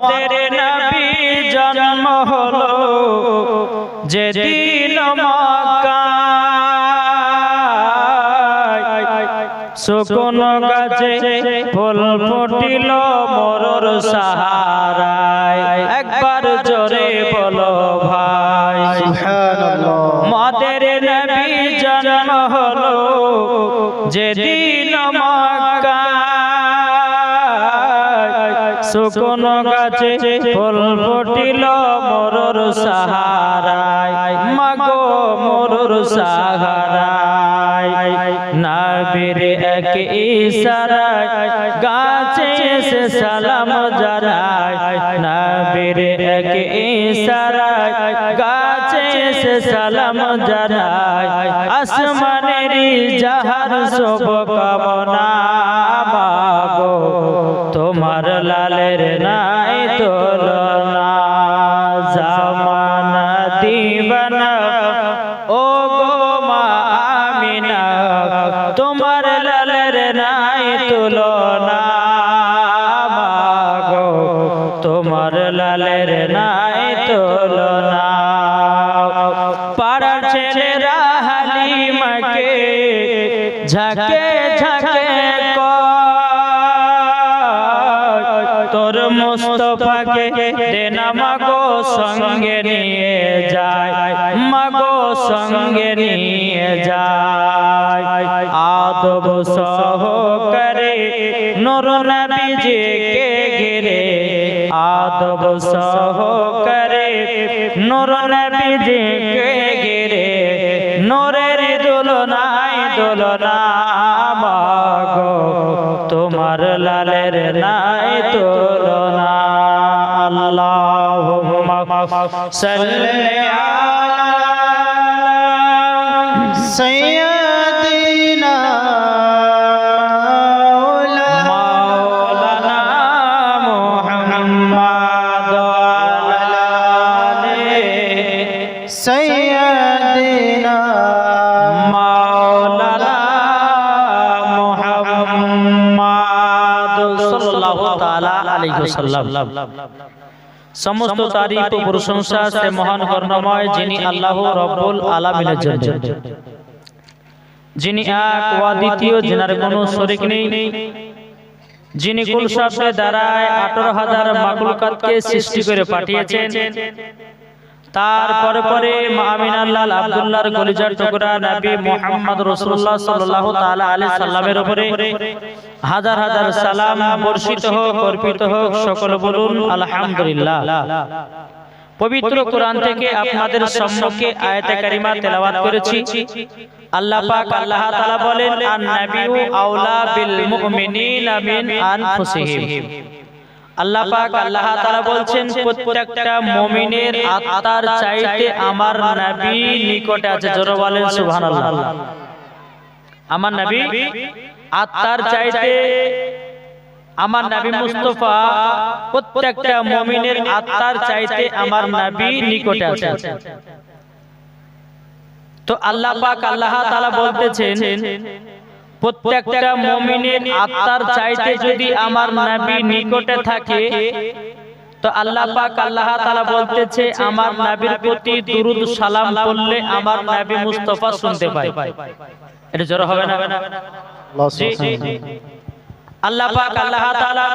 মদের নবী জন্ম হলো যে দিন সুকুন গাছে ফুল ফুটিল মরর সাহারায়। একবার জোরে বলো ভাই। মদের নবী জন্ম হলো যেদিন সুকুন গাছে ফুল ফুটিল মরর সাহারায়। মাগো মরর সাহারায়। নাবির এক ইশারায় গাছে এসে সালাম জানায়। নাবির এক ইশারায় গাছে এসে সালাম জানায়। আসমানের জাহার সব কামনা, মাগো তোমার লালের নাই তুলনা, জামানা দিবানা। ও গো মা আমিনা, তোমার লালের নাই তুলনা। মাগো তোমার লালের নাই তুলনা। পাড়ার ছেলেরা হালিমাকে ঝাঁকে ঝাঁকে মুস্তফাকে দেনা মাগো সঙ্গে নিয়ে যায়। মাগো সঙ্গে নিয়ে যায়। আদব সহকারে নর নবীজিকে ঘিরে। আদব সহকারে নর নবীজিকে ঘিরে। নরের দোলনায় দোলনা মাগো। তোমার লালের নাই তুলনা اللهم صل على سيدنا مولانا محمد وعلى آله سيدنا مولانا محمد صلى الله تعالى عليه وسلم সমস্ত তারিফ ও প্রশংসা সে মহান করুণাময় যিনি আল্লাহ রব্বুল আলামিনের জন্য যিনি এক ওয়া দ্বিতীয় যিনার কোনো শরীক নেই। যিনি কুল দ্বারায় আঠারো হাজার মাকুলকাতকে সৃষ্টি করে পাঠিয়েছেন। তারপরে পরে আব্দুল্লাহর কলিজার টুকরা নবী মুহাম্মদ রাসূলুল্লাহ সাল্লাল্লাহু তাআলা আলাইহি সাল্লামের উপরে হাজার হাজার সালাম বর্ষিত হোক অর্পিত হোক সকল বলুন আলহামদুলিল্লাহ। পবিত্র কোরআন থেকে আপনাদের সম্মুখে আয়াতে কারিমা তেলাওয়াত করেছি। আল্লাহ পাক আল্লাহ তাআলা বলেন আন আওলা বিল মুমিনিনা মিন আনফুসিহিম। আল্লাহ পাক আল্লাহ তাআলা বলছেন প্রত্যেকটা মুমিনের আত্মার চাইতে আমার নবী নিকটে আছে। জোরে বলেন সুবহানাল্লাহ। আমার নবী আত্মার চাইতে আমার নবী মুস্তফা প্রত্যেকটা মুমিনের আত্মার চাইতে আমার নবী নিকটে আছে। তো আল্লাহ পাক আল্লাহ তাআলা বলতেছেন প্রত্যেকটা মমিনের আত্মার চাইতে যদি আমার নাবি নিকটে থাকে তো আল্লাহ পাক আল্লাহ তাআলা বলতেছে আমার নবীর প্রতি দুরুদ সালাম বললে আমার নবী মুস্তাফা শুনতে পায়। এটা জোর হবে না? আল্লাহ পাক আল্লাহ তাআলা